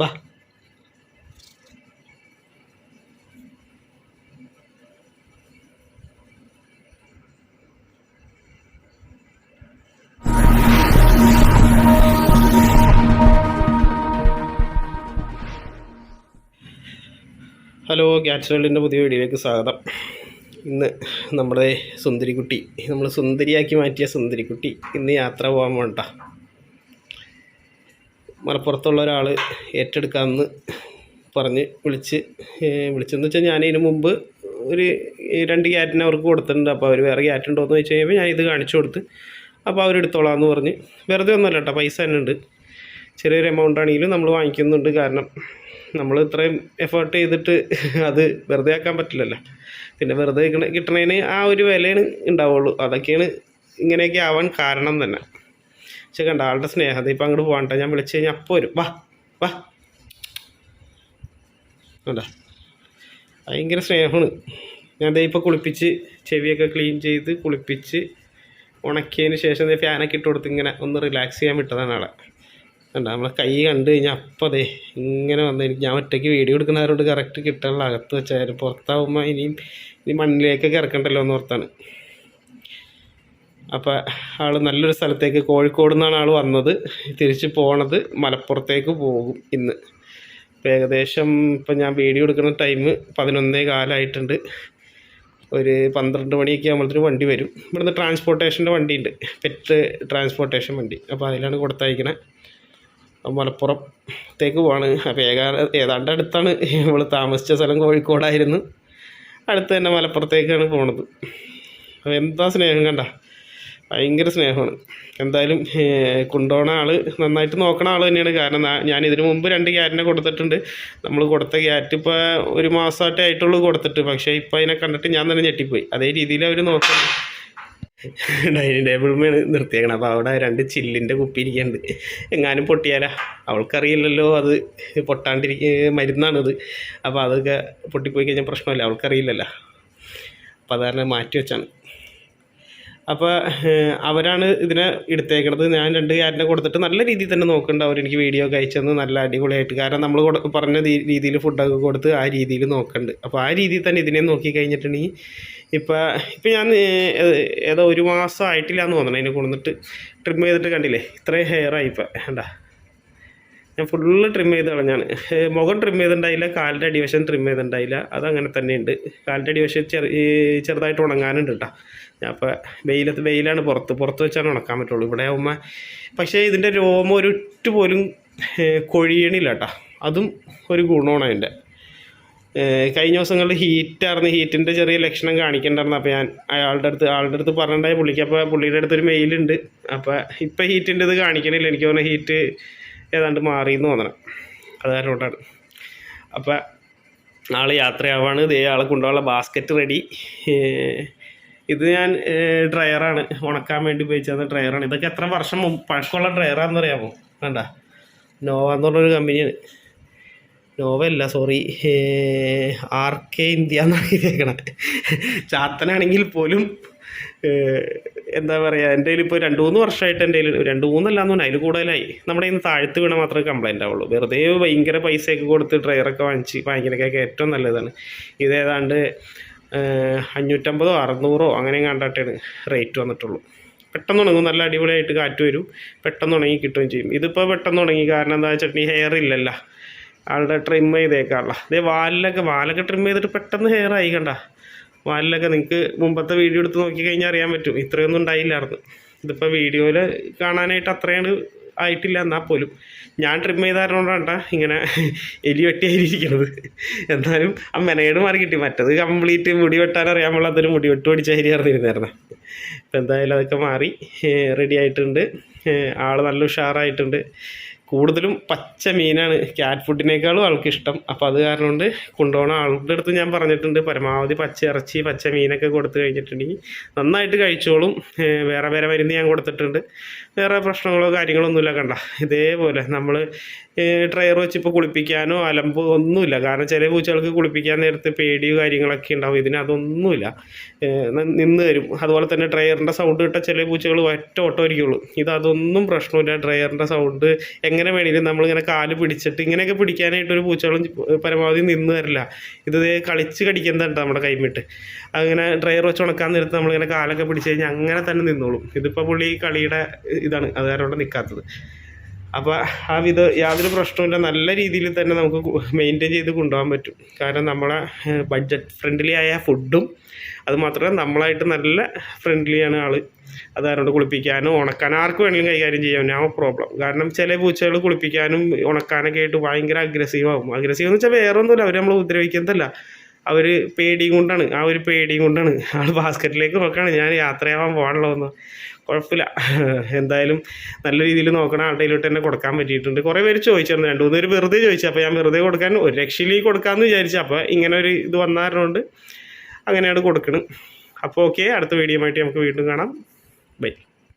വാ. Hello catch വേൾഡിന്റെ പുതിയ വീഡിയോയിലേക്ക് സ്വാഗതം. ഇന്ന് നമ്മുടെ സുന്ദരിക്കുട്ടി നമ്മൾ സുന്ദരിയാക്കി മാറ്റിയ സുന്ദരിക്കുട്ടി ഇന്ന് യാത്ര പോകാൻ വേണ്ട മലപ്പുറത്തുള്ള ഒരാൾ ഏറ്റെടുക്കാമെന്ന് പറഞ്ഞ് വിളിച്ച് വിളിച്ചെന്ന് വെച്ചാൽ ഞാൻ ഇതിന് മുമ്പ് ഒരു രണ്ട് ക്യാറ്റിനെ അവർക്ക് കൊടുത്തിട്ടുണ്ട്. അപ്പോൾ അവർ വേറെ ക്യാറ്റ് ഉണ്ടോ എന്ന് വെച്ച് കഴിയുമ്പോൾ ഞാൻ ഇത് കാണിച്ചു കൊടുത്ത് അപ്പോൾ അവരെടുത്തോളാം എന്ന് പറഞ്ഞ്. വെറുതെ ഒന്നുമല്ല കേട്ടോ പൈസ തന്നെ ഉണ്ട്. ചെറിയൊരു എമൗണ്ട് ആണെങ്കിലും നമ്മൾ വാങ്ങിക്കുന്നുണ്ട്. കാരണം നമ്മൾ ഇത്രയും എഫേർട്ട് ചെയ്തിട്ട് അത് വെറുതെ ആക്കാൻ പറ്റില്ലല്ലോ. പിന്നെ വെറുതെ കിട്ടണ കിട്ടണതിന് ആ ഒരു വിലയാണ് ഉണ്ടാവുള്ളൂ. അതൊക്കെയാണ് ഇങ്ങനെയൊക്കെ ആവാൻ കാരണം തന്നെ. പക്ഷെ കണ്ട ആളുടെ സ്നേഹത ഇപ്പം അങ്ങോട്ട് പോകണ്ട ഞാൻ വിളിച്ചു കഴിഞ്ഞാൽ അപ്പോൾ വരും. വാ വാ. അല്ല ഭയങ്കര സ്നേഹമാണ്. ഞാൻ ദേ ഇപ്പോൾ കുളിപ്പിച്ച് ചെവിയൊക്കെ ക്ലീൻ ചെയ്ത് കുളിപ്പിച്ച് ഉണക്കിയതിന് ശേഷം ദേ ഫാനൊക്കെ ഇട്ട് കൊടുത്ത് ഇങ്ങനെ ഒന്ന് റിലാക്സ് ചെയ്യാൻ വിട്ടതാണ് ആളെ. കണ്ട? നമ്മളെ കൈ കണ്ടു കഴിഞ്ഞാൽ അപ്പം അതെ ഇങ്ങനെ വന്ന് എനിക്ക് ഞാൻ ഒറ്റയ്ക്ക് വീഡിയോ എടുക്കുന്നവരോട് കറക്റ്റ് കിട്ടാനുള്ള അകത്ത് വെച്ചാൽ പുറത്താവുമ്പോൾ ഇനിയും ഇനി മണ്ണിലേക്കൊക്കെ ഇറക്കണ്ടല്ലോ എന്ന് ഓർത്താണ്. അപ്പോൾ ആൾ നല്ലൊരു സ്ഥലത്തേക്ക് കോഴിക്കോട് നിന്നാണ് ആൾ വന്നത്. തിരിച്ച് പോണത് മലപ്പുറത്തേക്ക് പോകും ഇന്ന്. ഇപ്പം ഏകദേശം ഇപ്പം ഞാൻ വീഡിയോ എടുക്കുന്ന ടൈം പതിനൊന്നേ കാലമായിട്ടുണ്ട് ഒരു പന്ത്രണ്ട് മണിയൊക്കെ ആകുമ്പോഴത്തേന് വണ്ടി വരും. ഇവിടുന്ന് ട്രാൻസ്പോർട്ടേഷന്റെ വണ്ടിയുണ്ട്. പെറ്റ് ട്രാൻസ്പോർട്ടേഷൻ വണ്ടി. അപ്പോൾ അതിലാണ് കൊടുത്തയക്കണേ. മലപ്പുറത്തേക്ക് പോവാണ്. അപ്പോൾ ഏക ഏതാണ്ട് അടുത്താണ് നമ്മൾ താമസിച്ച സ്ഥലം കോഴിക്കോടായിരുന്നു. അടുത്ത് തന്നെ മലപ്പുറത്തേക്കാണ് പോണത്. അപ്പോൾ എന്താ സ്നേഹം കണ്ട? ഭയങ്കര സ്നേഹമാണ്. എന്തായാലും കൊണ്ടുപോകുന്ന ആൾ നന്നായിട്ട് നോക്കണ ആൾ തന്നെയാണ്. കാരണം ഞാൻ ഇതിനു മുമ്പ് രണ്ട് ക്യാറ്റിനെ കൊടുത്തിട്ടുണ്ട്. നമ്മൾ കൊടുത്ത ക്യാറ്റ് ഇപ്പോൾ ഒരു മാസമായിട്ടേ ആയിട്ടുള്ളൂ കൊടുത്തിട്ട്. പക്ഷേ ഇപ്പോൾ അതിനെ കണ്ടിട്ട് ഞാൻ തന്നെ ഞെട്ടിപ്പോയി. അതേ രീതിയിൽ അവർ നോക്കുന്നു ഡൈനിങ് ടേബിളുമാണ് നിർത്തിയേക്കണം. അപ്പോൾ അവിടെ രണ്ട് ചില്ലിന്റെ കുപ്പി ഇരിക്കുന്നുണ്ട്. എങ്ങാനും പൊട്ടിയാലാ? അവൾക്കറിയില്ലല്ലോ അത് പൊട്ടാണ്ടിരിക്ക മരുന്നാണിത്. അപ്പോൾ അതൊക്കെ പൊട്ടിപ്പോയി കഴിഞ്ഞാൽ പ്രശ്നമല്ല. അവൾക്കറിയില്ലല്ലോ. അപ്പോൾ അത് കാരണം മാറ്റി വെച്ചാണ്. അപ്പോൾ അവരാണ് ഇതിനെ എടുത്തേക്കണത്. ഞാൻ രണ്ട് ക്യാറ്റിനെ കൊടുത്തിട്ട് നല്ല രീതിയിൽ തന്നെ നോക്കുന്നുണ്ട് അവർ എനിക്ക് വീഡിയോ ഒക്കെ അയച്ചു തന്ന്. നല്ല അടിപൊളിയായിട്ട്. കാരണം നമ്മൾ പറഞ്ഞ രീതിയിൽ ഫുഡൊക്കെ കൊടുത്ത് ആ രീതിയിൽ നോക്കുന്നുണ്ട്. അപ്പോൾ ആ രീതിയിൽ തന്നെ ഇതിനെ നോക്കി കഴിഞ്ഞിട്ടുണ്ടെങ്കിൽ ഇപ്പോൾ ഇപ്പം ഞാൻ ഏതോ ഒരു മാസം ആയിട്ടില്ല എന്ന് തോന്നണം അതിനെ കൊണ്ടുവന്നിട്ട്. ട്രിം ചെയ്തിട്ട് കണ്ടില്ലേ? ഇത്രയും ഹെയറായി ഇപ്പം. വേണ്ട ഞാൻ ഫുള്ള് ട്രിം ചെയ്ത് കളഞ്ഞാണ് മുഖം ട്രിം ചെയ്തിട്ടുണ്ടായില്ല കാലിന്റെ അടിവശം ട്രിം ചെയ്തിട്ടുണ്ടായില്ല. അതങ്ങനെ തന്നെയുണ്ട്. കാലിന്റെ അടിവശം ചെറു ചെറുതായിട്ട് ഉണങ്ങാനുണ്ട് കേട്ടോ ഞാൻ അപ്പോൾ വെയിലത്ത് വെയിലാണ് പുറത്ത് പുറത്ത് വെച്ചാണ് ഉണക്കാൻ പറ്റുള്ളൂ. ഇവിടെ ആകുമ്പോൾ പക്ഷേ ഇതിന്റെ രോമം ഒരു പോലും കൊഴിയണില്ല കേട്ടോ അതും ഒരു ഗുണമാണ് അതിന്റെ കഴിഞ്ഞ ദിവസങ്ങളിൽ ഹീറ്റായിരുന്നു ഹീറ്റിന്റെ ചെറിയ ലക്ഷണം കാണിക്കണ്ടായിരുന്നു. അപ്പോൾ ഞാൻ അയാളുടെ അടുത്ത് ആളുടെ അടുത്ത് പറഞ്ഞിട്ടുണ്ടായി പുള്ളിക്ക്. അപ്പോൾ പുള്ളിയുടെ അടുത്തൊരു മെയിലുണ്ട് അപ്പോൾ ഇപ്പം ഹീറ്റിന്റെ ഇത് കാണിക്കണില്ല. എനിക്ക് തോന്നുന്നു ഹീറ്റ് ഏതാണ്ട് മാറി എന്ന് തോന്നണം. അത് കാരണം കൊണ്ടാണ്. അപ്പോൾ ആൾ യാത്രയാവാണ്. ഇതേ ആളെ കൊണ്ടുപോകാനുള്ള ബാസ്ക്കറ്റ് റെഡി ഇത് ഞാൻ ഡ്രയറാണ് ഉണക്കാൻ വേണ്ടി ഉപയോഗിച്ചത് ഡ്രയറാണ് ഇതൊക്കെ എത്ര വർഷം പഴക്കമുള്ള ഡ്രയറാണെന്ന് അറിയാമോ? വേണ്ട നോവ എന്ന് പറഞ്ഞൊരു കമ്പനിയാണ് നോവ അല്ല സോറി ആർ കെ ഇന്ത്യ എന്നാണ് എഴുതിയേക്കണത് ചാത്തനാണെങ്കിൽ പോലും എന്താ പറയുക എന്റെ കയ്യിൽ ഇപ്പോൾ രണ്ട് മൂന്ന് വർഷമായിട്ട് എന്റെ കയ്യിൽ രണ്ട് മൂന്നല്ല എന്ന് അതിൽ കൂടുതലായി. നമ്മുടെ ഇന്ന് താഴ്ത്ത് വീണ മാത്രമേ കംപ്ലൈന്റ് ആവുള്ളൂ. വെറുതെ ഭയങ്കര പൈസയൊക്കെ കൊടുത്ത് ഡ്രൈവറൊക്കെ വാങ്ങിച്ച് വാങ്ങിക്കണക്കൊക്കെ ഏറ്റവും നല്ലതാണ്. ഇത് ഏതാണ്ട് ഏഹ്, അഞ്ഞൂറ്റമ്പതോ അറുന്നൂറോ അങ്ങനെ കണ്ടാട്ടാണ് റേറ്റ് വന്നിട്ടുള്ളൂ. പെട്ടെന്ന് ഉണങ്ങും. നല്ല അടിപൊളിയായിട്ട് കാറ്റ് വരും. പെട്ടെന്ന് ഉണങ്ങി കിട്ടുകയും ചെയ്യും. ഇതിപ്പോൾ പെട്ടെന്ന് ഉണങ്ങി. കാരണം എന്താ വെച്ചിട്ടുണ്ടെങ്കിൽ ഹെയർ ഇല്ലല്ലോ. ആളുടെ ട്രിം ചെയ്തേക്കാറുള്ള അതേ വാലിലൊക്കെ വാലൊക്കെ ട്രിം ചെയ്തിട്ട് പെട്ടെന്ന് ഹെയർ ആയി കണ്ട. വാലിലൊക്കെ നിങ്ങൾക്ക് മുമ്പത്തെ വീഡിയോ എടുത്ത് നോക്കി കഴിഞ്ഞാൽ അറിയാൻ പറ്റും. ഇത്രയൊന്നും ഉണ്ടായില്ലായിരുന്നു. ഇതിപ്പോൾ വീഡിയോയിൽ കാണാനായിട്ട് അത്രയാണ് ആയിട്ടില്ല എന്നാൽ പോലും. ഞാൻ ട്രിം ചെയ്ത കാരണകൊണ്ടാണ് ഇങ്ങനെ എലി വെട്ടിയായിരിക്കുന്നത് എന്നാലും ആ മെനയേട് മാറി കിട്ടി. മറ്റത് കംപ്ലീറ്റ് മുടി വെട്ടാൻ അറിയാൻ പാടില്ലാത്തൊരു മുടി വെട്ട് പിടിച്ച അരി അറിഞ്ഞിരുന്നായിരുന്നു. ഇപ്പം എന്തായാലും അതൊക്കെ മാറി റെഡി ആയിട്ടുണ്ട്. ആൾ നല്ല ഉഷാറായിട്ടുണ്ട്. കൂടുതലും പച്ച മീനാണ്. ക്യാറ്റ് ഫുഡിനേക്കാളും ആൾക്ക് ഇഷ്ടം അപ്പോൾ അത് കാരണം കൊണ്ട് കൊണ്ടുപോകണ. ആളുടെ അടുത്ത് ഞാൻ പറഞ്ഞിട്ടുണ്ട് പരമാവധി പച്ച ഇറച്ചി പച്ച മീനൊക്കെ കൊടുത്തു കഴിഞ്ഞിട്ടുണ്ടെങ്കിൽ നന്നായിട്ട് കഴിച്ചോളും. വേറെ വേറെ മരുന്ന് ഞാൻ കൊടുത്തിട്ടുണ്ട്. വേറെ പ്രശ്നങ്ങളോ കാര്യങ്ങളോ ഒന്നുമില്ല കണ്ട. ഇതേപോലെ നമ്മൾ ഡ്രയർ വെച്ച് ഇപ്പോൾ കുളിപ്പിക്കാനോ അലമ്പോ ഒന്നുമില്ല. കാരണം ചില പൂച്ചകൾക്ക് കുളിപ്പിക്കാൻ നേരത്ത് പേടിയോ കാര്യങ്ങളൊക്കെ ഉണ്ടാവും. ഇതിന് അതൊന്നുമില്ല. നിന്ന് തരും. അതുപോലെ തന്നെ ഡ്രയറിന്റെ സൗണ്ട് കിട്ടാൻ ചില പൂച്ചകൾ ഒറ്റ ഓട്ടോ ഇരിക്കുള്ളൂ ഇത് അതൊന്നും പ്രശ്നമില്ല. ഡ്രയറിന്റെ സൗണ്ട് എങ്ങനെ എങ്ങനെ വേണമെങ്കിലും നമ്മളിങ്ങനെ കാൽ പിടിച്ചിട്ട് ഇങ്ങനെയൊക്കെ പിടിക്കാനായിട്ട് ഒരു പൂച്ചകളും പരമാവധി നിന്ന് തരില്ല ഇത് കളിച്ച് കടിക്കുന്നതുണ്ട് നമ്മുടെ കൈമിട്ട്. അങ്ങനെ ഡ്രയർ വെച്ച് ഉണക്കാൻ നേരത്ത് നമ്മളിങ്ങനെ കാലൊക്കെ പിടിച്ച് കഴിഞ്ഞാൽ അങ്ങനെ തന്നെ നിന്നോളും. ഇതിപ്പോൾ പുള്ളി കളിയുടെ ഇതാണ്. അത് കാരണം നിൽക്കാത്തത് അപ്പോൾ ആ വിധ യാതൊരു പ്രശ്നവുമില്ല. നല്ല രീതിയിൽ തന്നെ നമുക്ക് മെയിന്റെയിൻ ചെയ്ത് കൊണ്ടുപോകാൻ പറ്റും. കാരണം നമ്മളെ ബഡ്ജറ്റ് ഫ്രണ്ട്ലി ആയ ഫുഡും അതുമാത്രമല്ല നമ്മളായിട്ട് നല്ല ഫ്രണ്ട്ലിയാണ് ആൾ അത് കാരണം കുളിപ്പിക്കാനും ഉണക്കാനും ആർക്ക് വേണമെങ്കിലും കൈകാര്യം ചെയ്യാം. ആ പ്രോബ്ലം കാരണം ചില പൂച്ചകൾ കുളിപ്പിക്കാനും ഉണക്കാനൊക്കെ ആയിട്ട് ഭയങ്കര അഗ്രസീവ് ആവും. അഗ്രസീവ് എന്ന് വെച്ചാൽ വേറെ ഒന്നുമില്ല അവർ നമ്മൾ ഉപദ്രവിക്കുന്നതല്ല. അവർ പേടിയും കൊണ്ടാണ്. ആ ഒരു പേടിയും കൊണ്ടാണ് ആൾ ബാസ്ക്കറ്റിലേക്ക് നോക്കുകയാണ് ഞാൻ യാത്രയാവാൻ പോകാനുള്ളതെന്ന്. കുഴപ്പമില്ല. എന്തായാലും നല്ല രീതിയിൽ നോക്കണ ആളുടെ കയ്യിലോട്ട് തന്നെ കൊടുക്കാൻ പറ്റിയിട്ടുണ്ട്. കുറേ പേര് ചോദിച്ചിരുന്നു. രണ്ട് മൂന്ന് പേര് വെറുതെ ചോദിച്ചു. അപ്പോൾ ഞാൻ വെറുതെ കൊടുക്കാൻ ഒരു രക്ഷയിലേക്ക് കൊടുക്കാമെന്ന് വിചാരിച്ചു. അപ്പോൾ ഇങ്ങനെ ഒരു ഇത് വന്നാറുണ്ട് അങ്ങനെയാണ് കൊടുക്കണം. അപ്പോൾ ഓക്കെ അടുത്ത വീഡിയോ ആയിട്ട് നമുക്ക് വീണ്ടും കാണാം. ബൈ.